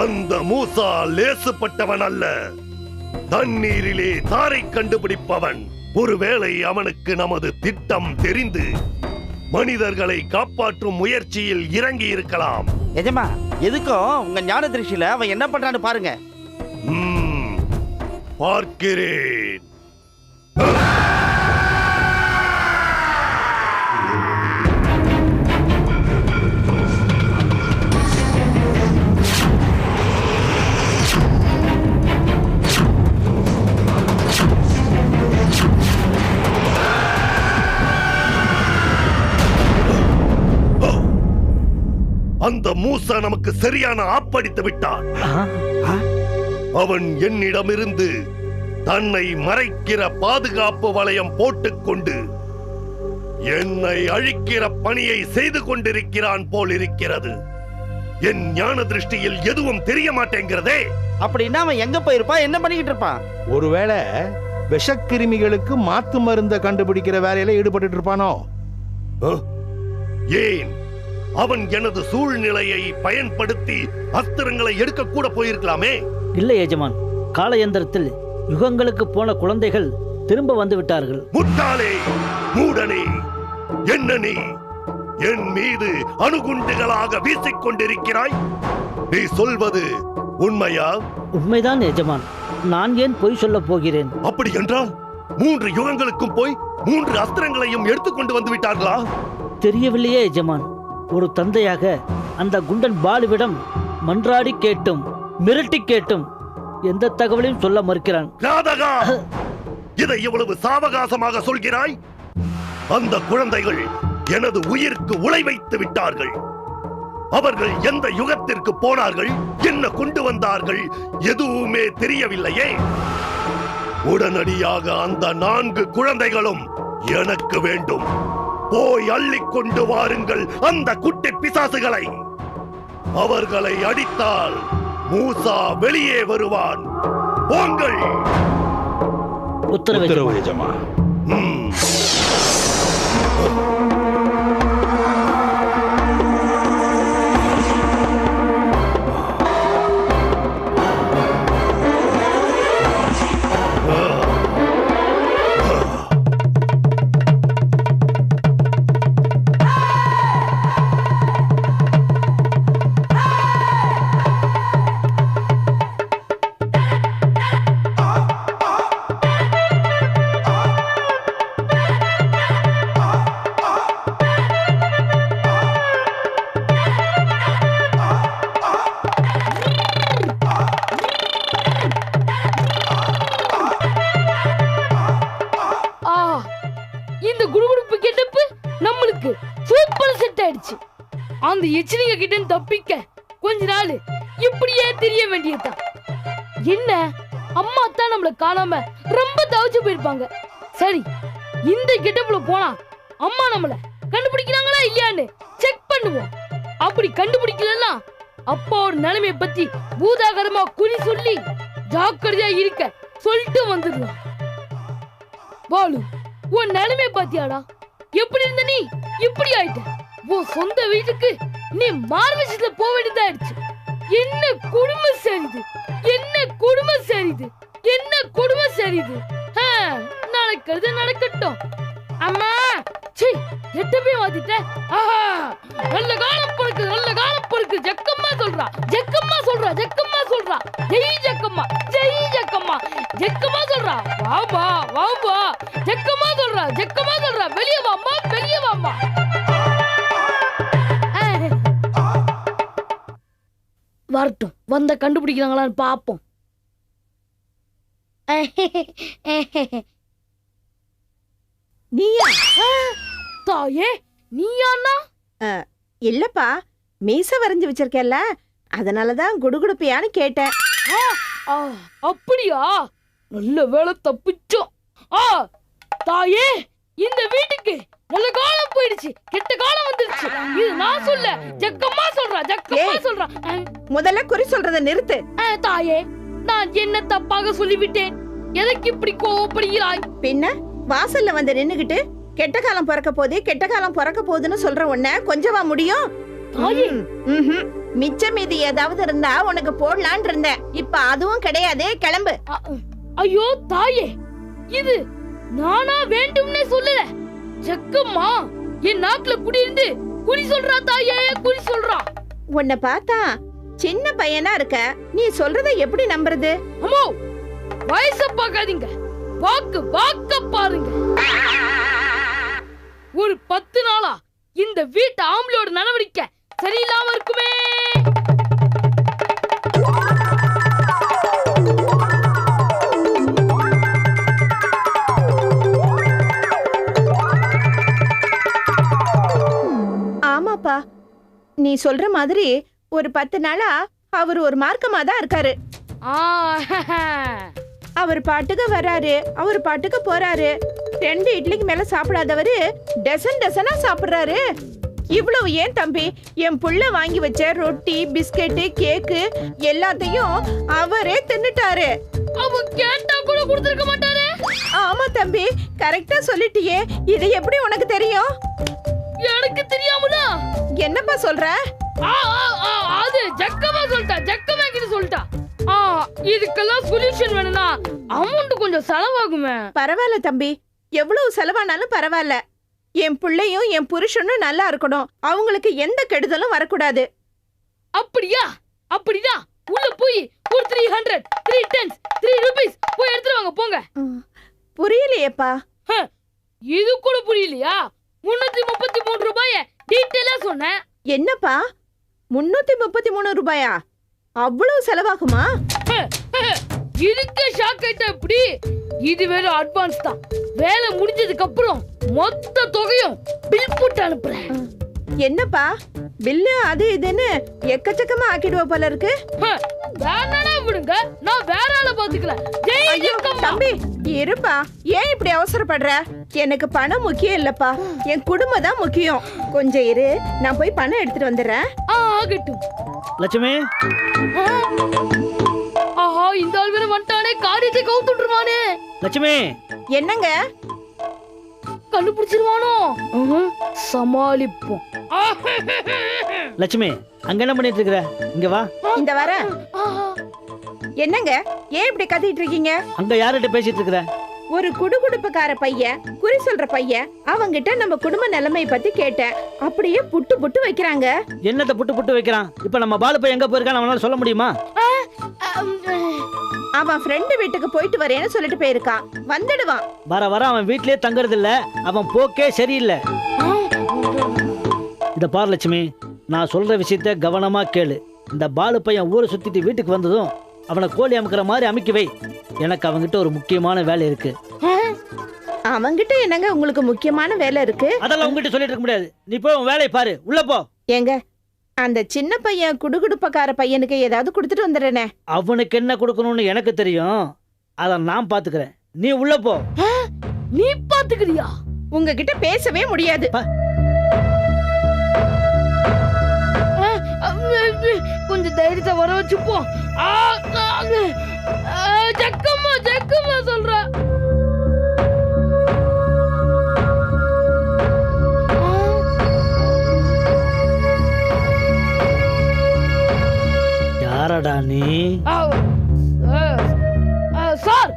அந்த மூசா லேசுப்பட்டவன் அல்ல தண்ணீரிலே தாரை கண்டுபிடிப்பவன். ஒருவேளை அவனுக்கு நமது திட்டம் தெரிந்து மனிதர்களை காப்பாற்றும் முயற்சியில் இறங்கி இருக்கலாம் எஜமா எதுக்கும் உங்க ஞான திருஷ்டில அவன் என்ன பண்றான்னு பாருங்க. பார்க்கிறேன். மூசா நமக்கு சரியான ஆப்படித்து விட்டான். அவன் என்னிடமிருந்து தன்னை மறைக்கிற பாதுகாப்பு வளையம் போட்டுக்கொண்டு என்னை அழிக்கிற பணியை செய்து கொண்டிருக்கிறான் போல் இருக்கிறது. என் ஞான திருஷ்டியில் எதுவும் தெரிய மாட்டேங்கிறதே. அப்படின்னா அவன் எங்க போயிருப்பான் என்ன பண்ணிக்கிட்டு இருப்பான்? ஒருவேளை விஷக்கிருமிகளுக்கு மாத்து மருந்த கண்டுபிடிக்கிற வேலையில ஈடுபட்டு இருப்பானோ? ஏன்? அவன் எனது சூழ்நிலையை பயன்படுத்தி அஸ்திரங்களை எடுக்க கூட போயிருக்கலாமே. இல்லை எஜமான் காலயந்திரத்தில் யுகங்களுக்கு போன குழந்தைகள் திரும்ப வந்து விட்டார்கள். முட்டாளே மூடனே என்ன நீ? என் மீது அணுகுண்டுகளாக வீசிக் கொண்டிருக்கிறாய் நீ சொல்வது உண்மையா? உண்மைதான் எஜமான் நான் ஏன் பொய் சொல்லப் போகிறேன்? அப்படி என்றால் மூன்று யுகங்களுக்கும் போய் மூன்று அஸ்திரங்களையும் எடுத்துக்கொண்டு வந்து விட்டார்களா? தெரியவில்லையே எஜமான் ஒரு தந்தையாக அந்த குண்டன் பாலுவிடம் மன்றாடி கேட்டும் மிரட்டி கேட்டும் எந்த தகவலையும் சொல்ல மறுக்கிறான். ராதகா! இதை இவ்வளவு சாவகாசமாக சொல்கிறாய்? அந்த குழந்தைகள் எனது உயிருக்கு உலை வைத்து விட்டார்கள். அவர்கள் எந்த யுகத்திற்கு போனார்கள் என்ன கொண்டு வந்தார்கள் எதுவுமே தெரியவில்லையே. உடனடியாக அந்த நான்கு குழந்தைகளும் எனக்கு வேண்டும். போய் அள்ளிக் கொண்டு வாருங்கள் அந்த குட்டி பிசாசுகளை. அவர்களை அடித்தால் மூசா வெளியே வருவான். போங்கள். உத்தரவு. எஜமா போயிருப்பாங்க. சரி இந்த கெட்டப்புல போனா அம்மா நம்மள கண்டுபிடிக்கிறாங்களா இல்லையான்னு செக் பண்ணுவோம். அப்படி கண்டுபிடிக்கலன்னா அப்பாவோட நிலைமையை பத்தி பூதாகரமா குறி சொல்லி ஜாக்கிரதையா இருக்க சொல்லிட்டு வந்துடலாம். பாலு உன் நிலைமை பாத்தியாடா எப்படி இருந்த நீ? இப்படி ஆயிட்ட. உன் சொந்த வீட்டுக்கு நீ மார்வெஸ்ட்ல போக வேண்டியதாயிடுச்சு என்ன குடும்பம் சரிது? என்ன குடும்பம் சரிது? என்ன குடும்பம் சரிது ஆ, நடக்கிறது நடக்கட்டும். அம்மா சி எட்டப்பே மாத்திட்ட ஆஹா நல்ல காலம் பொறுக்கு நல்ல காலம் பொறுக்கு. ஜக்கம்மா சொல்றா ஜக்கம்மா சொல்றா ஜக்கம்மா சொல்றா. ஜெய் ஜக்கம்மா ஜெய் ஜக்கம்மா. ஜக்கம்மா சொல்றா வாமா வாமா ஜக்கம்மா சொல்றா ஜக்கம்மா சொல்றா. வெளிய வாம்மா வெளிய வாம்மா. வரட்டும் வந்த கண்டுபிடிக்கிறாங்களான்னு பார்ப்போம் நீயா? தாயே நீயாண்ணா இல்லப்பா மீச வரைஞ்சு வச்சிருக்கேல்ல அதனாலதான் குடுகுடுப்பியான்னு கேட்டேன். ஆ, அப்படியா? நல்ல வேலை தப்பிச்சோம். ஆ தாயே இந்த வீட்டுக்கு நல்ல காலம் போயிடுச்சு. கெட்ட காலம் வந்துருச்சு. இது நான் சொல்ல ஜக்கம்மா சொல்றா ஜக்கம்மா. சொல்றா. முதல்ல குறி சொல்றத நிறுத்து. தாயே. நான் என்ன தப்பாக சொல்லிவிட்டேன்? எதற்கு இப்படி கோவப்படுகிறாய்? பின்ன வாசல்ல வந்து நின்னுகிட்டு கெட்ட காலம் பிறக்க போதே கெட்ட காலம் பிறக்க போகுதுன்னு சொல்ற உன்ன கொஞ்சமா முடியும்? தாயே. ம், ம்ஹும். மிச்ச மீதி ஏதாவது இருந்தா உனக்கு போடலான் இருந்தேன். இப்ப அதுவும் கிடையாது கிளம்பு. ஐயோ தாயே. இது நானா வேண்டும்னே சொல்லல. ஜக்கம்மா என் நாக்குல குடியிருந்து குறி சொல்றா தாயே குறி சொல்றா. உன்னை பார்த்தா சின்ன பையனா இருக்க நீ சொல்றத எப்படி நம்புறது? அம்மோ வயச பார்க்காதீங்க. வாக்கு வாக்க பாருங்க. ஒரு பத்து நாளா இந்த வீட்டு ஆம்பளையோட நடவடிக்கை சரியில்லாம இருக்குமே. ஆமாப்பா நீ சொல்ற மாதிரி ஒரு பத்து நாளா அவர் ஒரு மார்க்கமா தான் இருக்காரு. அவர் பாட்டுக்கு வராரு அவர் பாட்டுக்கு போறாரு. ரெண்டு இட்லிக்கு மேல சாப்பிடாதவரு டசன் டசனா சாப்பிடுறாரு. இவ்வளவு ஏன் தம்பி? என் புள்ள வாங்கி வச்ச ரொட்டி பிஸ்கெட்டு கேக்கு எல்லாத்தையும் அவரே தின்னுட்டாரு. அவ கேட்டா கூட கொடுத்திருக்க மாட்டாரு. ஆமா தம்பி கரெக்டா சொல்லிட்டியே. இது எப்படி உனக்கு தெரியும்? எனக்கு தெரியாமலா? என்னப்பா சொல்ற? அது ஜக்கமா சொல்லிட்டா ஜக்கமா கிட்ட சொல்லிட்டா. ஆ இதுக்கெல்லாம் சொல்யூஷன் வேணும்னா அமௌண்ட் கொஞ்சம் செலவாகுமே. பரவாயில்ல தம்பி. எவ்வளவு செலவானாலும் பரவாயில்ல. என் பிள்ளையும் என் புருஷனும் நல்லா இருக்கணும். அவங்களுக்கு எந்த கெடுதலும் வரக்கூடாது. அப்படியா? அப்படிதான் உள்ள போய் ஒரு three hundred three tens three rupees போய் எடுத்துட்டு வாங்க போங்க. புரியலையேப்பா. இது கூட புரியலையா? முன்னூத்தி முப்பத்தி மூணு ரூபாய டீட்டெயிலா சொன்னேன். என்னப்பா? முன்னூத்தி முப்பத்தி மூணு ரூபாயா? அவ்வளவு செலவாகுமா? இதுக்கே ஷாக் ஆயிட்டா இப்படி இது வெறும் அட்வான்ஸ் தான். வேலை முடிஞ்சதுக்கு அப்புறம் மொத்த தொகையும் பில் போட்டு அனுப்புறேன். என்னப்பா? பில்லு அது இதுன்னு எக்கச்சக்கமா ஆக்கிடுவ போல இருக்கு. ஹ, வேணானா விடுங்க. நான் வேற ஆளை ஜக்கம்மா. தம்பி இருப்பா. ஏன் இப்படி அவசரப்படுற? எனக்கு பணம் முக்கியம் இல்லப்பா. என் குடும்பம் தான் முக்கியம். கொஞ்சம் இரு. நான் போய் பணம் எடுத்துட்டு வந்துடுறேன். ஆ ஆகட்டும். லட்சுமி. ஆஹா இந்த ஆள் வேற வந்துட்டானே. காரியத்தை கவுத்துட்டுருவானே. லட்சுமி. என்னங்க? கண்டுபிடிச்சிருவானோ. சமாளிப்போம். லட்சுமி அங்க என்ன பண்ணிட்டு இருக்கிற? இங்க வா. இந்த வர. என்னங்க? ஏன் இப்படி கத்திட்டு இருக்கீங்க? அங்க யார்கிட்ட பேசிட்டு இருக்கிற? ஒரு குடுகுடுப்புக்கார பையன் குறி சொல்ற பையன் அவங்கிட்ட நம்ம குடும்ப நிலைமை பத்தி கேட்டேன். அப்படியே புட்டு புட்டு வைக்கிறாங்க. என்னத்தை புட்டு புட்டு வைக்கிறான்? இப்ப நம்ம பாலு போய் எங்க போயிருக்கான்னு அவனால சொல்ல முடியுமா? அவன் ஃப்ரெண்டு வீட்டுக்கு போயிட்டு வரேன்னு சொல்லிட்டு போயிருக்கான் வந்துடுவான் வர வர அவன் வீட்லயே தங்குறது இல்ல அவன் போக்கே சரியில்லை. இத பாரு லட்சுமி நான் சொல்ற விஷயத்த கவனமா கேளு. இந்த பாலு பையன் ஊரை சுத்திட்டு வீட்டுக்கு வந்ததும் அவனை கோழி அமுக்கிற மாதிரி அமுக்கி வை. எனக்கு அவன்கிட்ட ஒரு முக்கியமான வேலை இருக்கு. அவங்கிட்ட என்னங்க உங்களுக்கு முக்கியமான வேலை இருக்கு? அதெல்லாம் உங்ககிட்ட சொல்லிட்டு இருக்க முடியாது. நீ போய் உன் வேலையை பாரு. உள்ள போ. ஏங்க அந்த சின்ன பையன் குடுகுடுப்பக்கார பையனுக்கு ஏதாவது கொடுத்துட்டு வந்துடுறேனே. அவனுக்கு என்ன கொடுக்கணும்னு எனக்கு தெரியும். அதை நான் பாத்துக்கிறேன். நீ உள்ள போ. நீ பாத்துக்கிறியா? உங்ககிட்ட பேசவே முடியாது. கொஞ்சம் தைரியத்தை வர வச்சுப்போம் ஜக்கம்மா ஜக்கம்மா சொல்ற. யாரடா நீ? சார்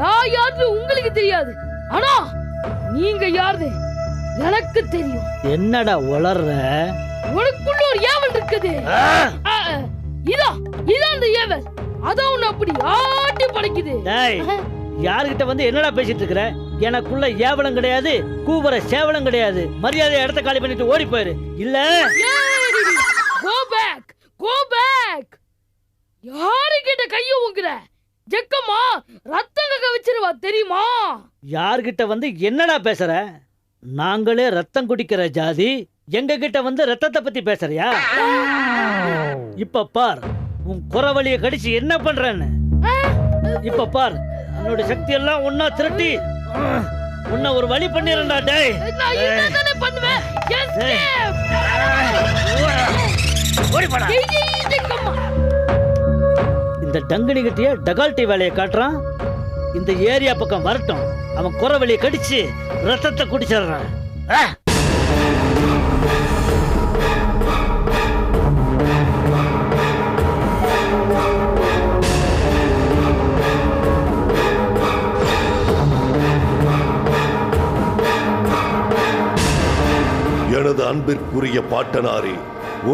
நான் யாருன்னு உங்களுக்கு தெரியாது. ஆனா நீங்க யாரு எனக்கு தெரியும். என்னடா உளர்ற? உனக்குள்ள ஒரு ஏவல் இருக்குது. இதா இதான் அந்த ஏவல். அதான் உன்னை அப்படி ஆட்டி படைக்குது. டேய் யார்கிட்ட வந்து என்னடா பேசிட்டு இருக்கிற? எனக்குள்ள ஏவலம் கிடையாது கூவுற சேவலம் கிடையாது. மரியாதை இடத்த காலி பண்ணிட்டு ஓடி போயிரு. இல்ல? கோ பேக் கோ பேக் யாரு கிட்ட கைய ஊங்குற? ஜக்கம்மா ரத்தம் கக்க வச்சிருவா தெரியுமா? யார்கிட்ட வந்து என்னடா பேசுற? நாங்களே ரத்தம் குடிக்கிற ஜாதி எங்க கிட்ட வந்து ரத்தத்தை பத்தி பேசுறியா? இப்ப பார் உன் குறவழிய கடிச்சு என்ன பண்றேன்னு? இப்ப பார் உன்னோட சக்தி எல்லாம் ஒன்னா திரட்டி உன்னை ஒரு வழி பண்ணிடுறா டேய். பண்ணுவேன்! ஓடி போடா. இந்த டங்கனிகிட்டயே டகால்ட்டி வேலையை காட்டுறான். இந்த ஏரியா பக்கம் வரட்டும். அவன் குறை வழியை கடிச்சு ரத்தத்தை குடிச்சிடுறான். எனது அன்பிற்குரிய பாட்டனாரி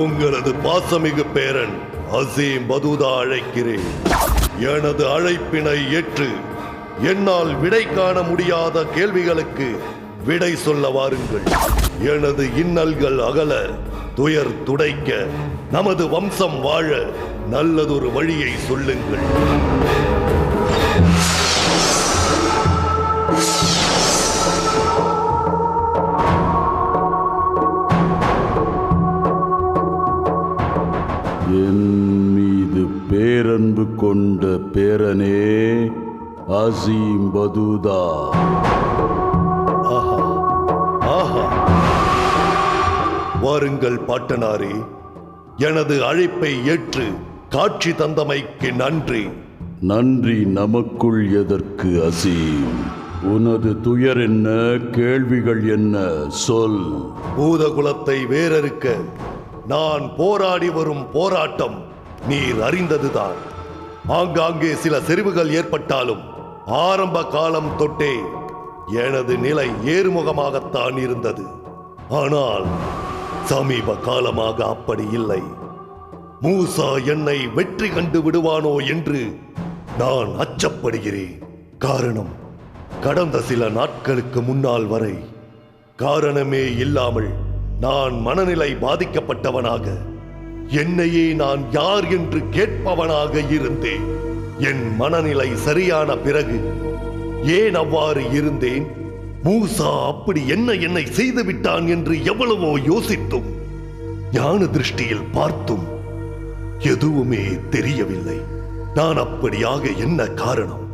உங்களது பாசமிகு பேரன் அசீம் பதுதா அழைக்கிறேன். எனது அழைப்பினை ஏற்று என்னால் விடை காண முடியாத கேள்விகளுக்கு விடை சொல்ல வாருங்கள். எனது இன்னல்கள் அகல துயர் துடைக்க நமது வம்சம் வாழ நல்லதொரு வழியை சொல்லுங்கள். பேரனே அசீம் பதுதா. ஆஹா ஆஹா. வாருங்கள் பாட்டனாரே எனது அழைப்பை ஏற்று காட்சி தந்தமைக்கு நன்றி. நன்றி நமக்குள் எதற்கு அசீம்? உனது துயர் என்ன கேள்விகள் என்ன சொல். பூதகுலத்தை வேரறுக்க நான் போராடி வரும் போராட்டம் நீர் அறிந்ததுதான். ஆங்காங்கே சில செறிவுகள் ஏற்பட்டாலும் ஆரம்ப காலம் தொட்டே எனது நிலை ஏறுமுகமாகத்தான் இருந்தது. ஆனால் சமீப காலமாக அப்படி இல்லை. மூசா என்னை வெற்றி கண்டு விடுவானோ என்று நான் அச்சப்படுகிறேன். காரணம் கடந்த சில நாட்களுக்கு முன்னால் வரை காரணமே இல்லாமல் நான் மனநிலை பாதிக்கப்பட்டவனாக என்னையே நான் யார் என்று கேட்பவனாக இருந்தேன். என் மனநிலை சரியான பிறகு ஏன் அவ்வாறு இருந்தேன்? மூசா அப்படி என்ன என்னை செய்து விட்டான் என்று எவ்வளவோ யோசித்தும் ஞான திருஷ்டியில் பார்த்தும் எதுவுமே தெரியவில்லை. நான் அப்படியாக என்ன காரணம்?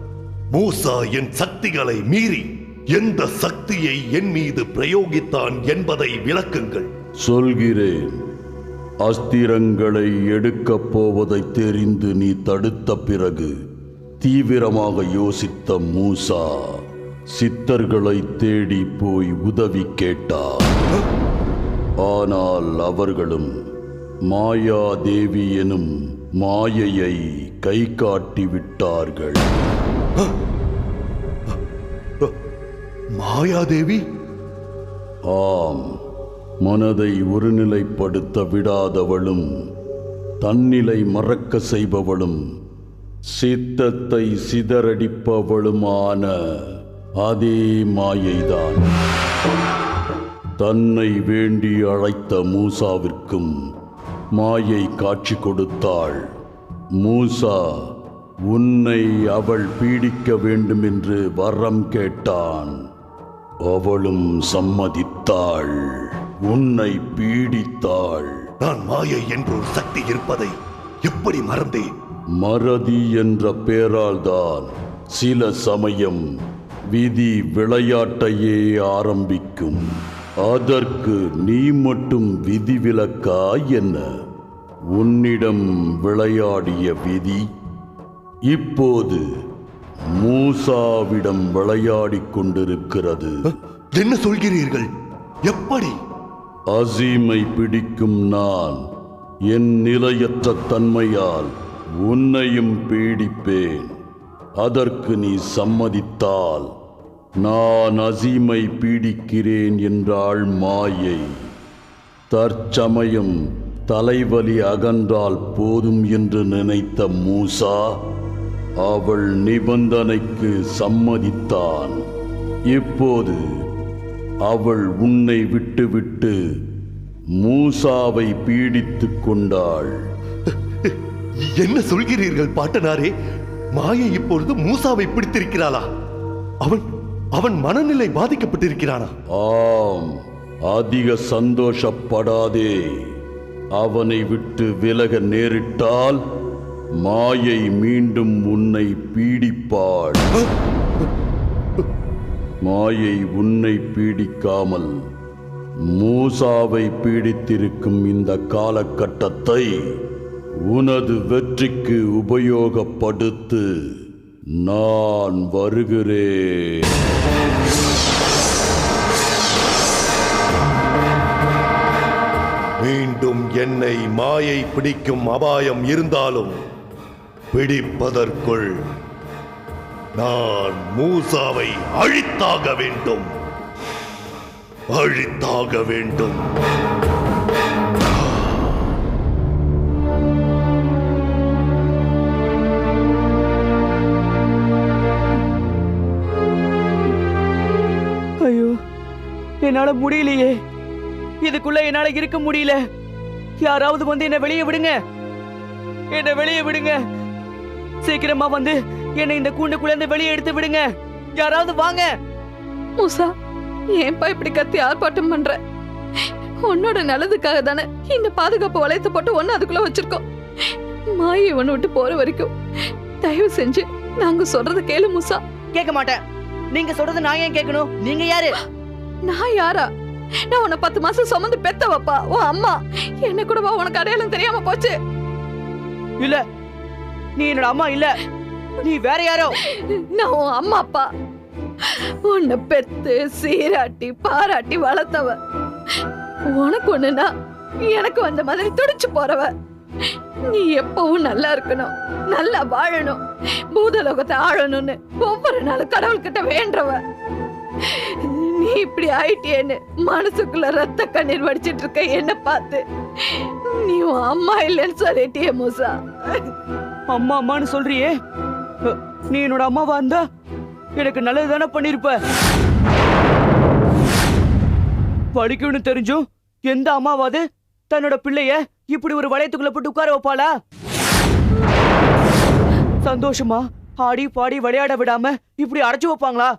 மூசா என் சக்திகளை மீறி எந்த சக்தியை என் மீது பிரயோகித்தான் என்பதை விளக்குங்கள். சொல்கிறேன். அஸ்திரங்களை எடுக்கப் போவதை தெரிந்து நீ தடுத்த பிறகு தீவிரமாக யோசித்த மூசா சித்தர்களை தேடி போய் உதவி கேட்டார் ஆனால் அவர்களும் மாயாதேவி எனும் மாயையை கை காட்டி விட்டார்கள். மாயாதேவி ஆம். மனதை ஒருநிலைப்படுத்த விடாதவளும் தன்னிலை மறக்க செய்பவளும் சித்தத்தை சிதறடிப்பவளுமான அதே மாயைதான். தன்னை வேண்டி அழைத்த மூசாவிற்கும் மாயை காட்சி கொடுத்தாள். மூசா உன்னை அவள் பீடிக்க வேண்டும் என்று வரம் கேட்டான். அவளும் சம்மதித்தாள். உன்னை பீடித்தாள். நான் மாயை என்றொரு சக்தி இருப்பதை எப்படி மறந்தேன்? மறதி என்ற பெயரால்தான் சில சமயம் விதி விளையாட்டையே ஆரம்பிக்கும். அதற்கு நீ மட்டும் விதிவிலக்கா என்ன? உன்னிடம் விளையாடிய விதி? இப்போது மூசாவிடம் விளையாடிக் கொண்டிருக்கிறது. என்ன சொல்கிறீர்கள்? எப்படி? அசீமை பிடிக்கும் நான் என் நிலையற்ற தன்மையால் உன்னையும் பீடிப்பேன். அதற்கு நீ சம்மதித்தால் நான் அசீமை பீடிக்கிறேன் என்றாள் மாயை. தற்சமயம் தலைவலி அகன்றால் போதும் என்று நினைத்த மூசா அவள் நிபந்தனைக்கு சம்மதித்தான். இப்போது அவள் உன்னை விட்டுவிட்டு மூசாவை பீடித்துக் கொண்டாள். என்ன சொல்கிறீர்கள் பாட்டனாரே? மாயை இப்பொழுது மூசாவை பிடித்திருக்கிறாளா? அவன் அவன் மனநிலை பாதிக்கப்பட்டிருக்கிறானா? ஆம் அதிக சந்தோஷப்படாதே. அவனை விட்டு விலக நேரிட்டால் மாயை மீண்டும் உன்னை பீடிப்பாள். மாயை உன்னை பீடிக்காமல் மூசாவை பீடித்திருக்கும் இந்த காலகட்டத்தை உனது வெற்றிக்கு உபயோகப்படுத்து நான் வருகிறேன். மீண்டும் என்னை மாயை பிடிக்கும் அபாயம் இருந்தாலும் பிடிப்பதற்குள் நான் மூசாவை அழித்தாக வேண்டும். அழித்தாக வேண்டும். ஐயோ என்னால முடியலையே. இதுக்குள்ள என்னால இருக்க முடியல. யாராவது வந்து என்ன வெளியே விடுங்க. என்ன வெளியே விடுங்க. சீக்கிரமா வந்து என்னை இந்த கூண்டுக்குள்ள இருந்து வெளியே எடுத்து விடுங்க. யாராவது வாங்க. மூசா ஏன்பா இப்படி கத்தி ஆர்ப்பாட்டம் பண்ற? உன்னோட நல்லதுக்காக தானே இந்த பாதுகாப்பு வளையத்தை போட்டு ஒன்னு அதுக்குள்ள வச்சிருக்கோம். மாயை ஒண்ணு விட்டு போற வரைக்கும் தயவு செஞ்சு நாங்க சொல்றத கேளு மூசா. கேட்க மாட்டேன். நீங்க சொல்றது நான் ஏன் கேட்கணும்? நீங்க யாரு? நான் யாரா? நான் உன்னை பத்து மாசம் சுமந்து பெத்தவப்பா. உன் அம்மா என்ன கூடவா உனக்கு அடையாளம் தெரியாம போச்சு? இல்ல. நீ என்னோட அம்மா இல்ல. நீ வேற யாரோ? நான் உன் அம்மா அப்பா. உன்னை பெத்து சீராட்டி பாராட்டி வளர்த்தவ. உனக்கு ஒண்ணுனா எனக்கு வந்த மாதிரி துடிச்சு போறவ. நீ எப்பவும் நல்லா இருக்கணும் நல்லா வாழணும் பூதலோகத்தை ஆளணும்னு ஒவ்வொரு நாளும் கடவுள்கிட்ட வேண்டவ. நீ இப்படி ஆயிட்டியேன்னு மனசுக்குள்ள ரத்த கண்ணீர் வடிச்சிட்டு இருக்க என்ன பார்த்து. நீ உன் அம்மா இல்லைன்னு சொல்லிட்டியே மூசா. அம்மா அம்மான்னு சொல்றியே? நீ என்னோட அம்மாவா இருந்தா எனக்கு நல்லது தானே பண்ணிருப்ப? படிக்கும்னு தெரிஞ்சும் எந்த அம்மாவாது தன்னோட பிள்ளைய இப்படி ஒரு வளையத்துக்குள்ள போட்டு உட்கார வைப்பாளா? சந்தோஷமா ஆடி பாடி விளையாட விடாம இப்படி அடைச்சு வைப்பாங்களா?